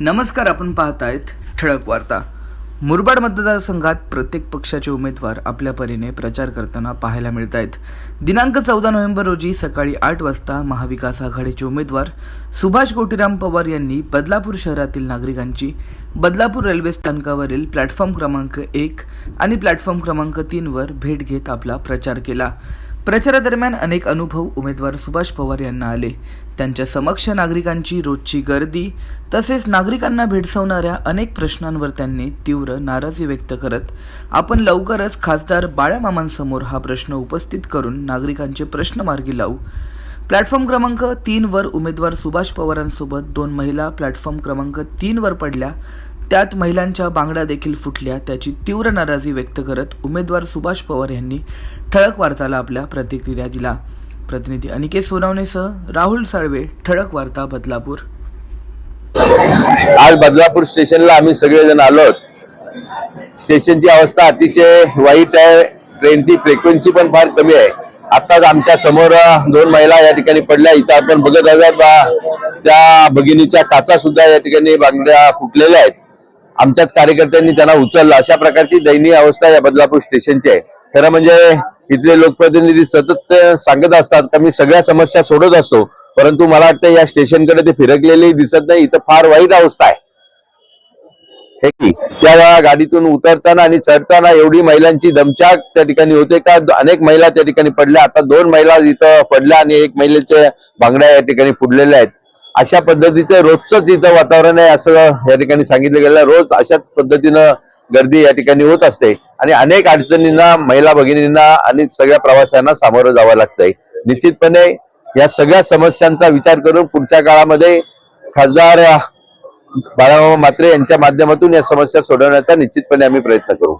नमस्कार आपण पाहतायत ठळक वार्ता. मुरबाड मतदारसंघात प्रत्येक पक्षाचे उमेदवार आपल्या परीने प्रचार करताना पाहायला मिळत आहेत दिनांक चौदा नोव्हेंबर रोजी सकाळी आठ वाजता महाविकास आघाडीचे उमेदवार सुभाष कोटीराम पवार यांनी बदलापूर शहरातील नागरिकांची बदलापूर रेल्वे स्थानकावरील प्लॅटफॉर्म क्रमांक एक आणि प्लॅटफॉर्म क्रमांक तीनवर भेट घेत आपला प्रचार केला. प्रचारादरम्यान अनेक अनुभव उमेदवार सुभाष पवार यांना आले. त्यांच्या समक्ष नागरिकांची रोजची गर्दी तसेच नागरिकांना भेडसावणाऱ्या अनेक प्रश्नांवर त्यांनी तीव्र नाराजी व्यक्त करत आपण लवकरच खासदार बाळामामांसमोर हा प्रश्न उपस्थित करून नागरिकांचे प्रश्न मार्गी लावू. प्लॅटफॉर्म क्रमांक तीनवर उमेदवार सुभाष पवारांसोबत दोन महिला प्लॅटफॉर्म क्रमांक तीनवर पडल्या त्यात महिलांच्या बांगड्या देखील फुटल्या. त्याची तीव्र नाराजी व्यक्त करत उमेदवार सुभाष पवार यांनी ठळक वार्ताला आपल्या प्रतिक्रिया दिला प्रतिनिधी अनिकेत सोनावणेसह राहुल साळवे ठळक वार्ता बदलापूर. आज बदलापूर स्टेशनला आम्ही सगळेजण आलो आहोत. स्टेशनची अवस्था अतिशय वाईट आहे. ट्रेनची फ्रिक्वेन्सी पण फार कमी आहे. आताच आमच्यासमोर दोन महिला या ठिकाणी पडल्या. इथं आपण बघत आहोत त्या भगिनीच्या काचा सुद्धा या ठिकाणी बांगड्या फुटलेल्या आहेत. आमच्याच कार्यकर्त्यांनी त्यांना उचललं. अशा प्रकारची दयनीय अवस्था या बदलापूर स्टेशनची आहे. खरं म्हणजे इथले लोकप्रतिनिधी सतत सांगत असतात का मी सगळ्या समस्या सोडत असतो परंतु मला वाटतं या स्टेशनकडे ते फिरकलेली दिसत नाही. इथं फार वाईट अवस्था आहे. हे की त्या गाडीतून उतरताना आणि चढताना एवढी महिलांची दमचाक त्या ठिकाणी होते का? अनेक महिला त्या ठिकाणी पडल्या. आता दोन महिला इथं पडल्या आणि एक महिलेच्या बांगड्या या ठिकाणी फुडलेल्या आहेत. अशा पद्धतीचं रोजचंच इथं वातावरण आहे असं या ठिकाणी सांगितलं गेलं रोज अशाच पद्धतीनं गर्दी या ठिकाणी होत असते. आणि अनेक अडचणींना महिला भगिनींना आणि सगळ्या प्रवाशांना सामोरं जावं लागतंय. निश्चितपणे या सगळ्या समस्यांचा विचार करून पुढच्या काळामध्ये खासदार बाळामामा मात्रे यांच्या माध्यमातून या समस्या सोडवण्याचा निश्चितपणे आम्ही प्रयत्न करू.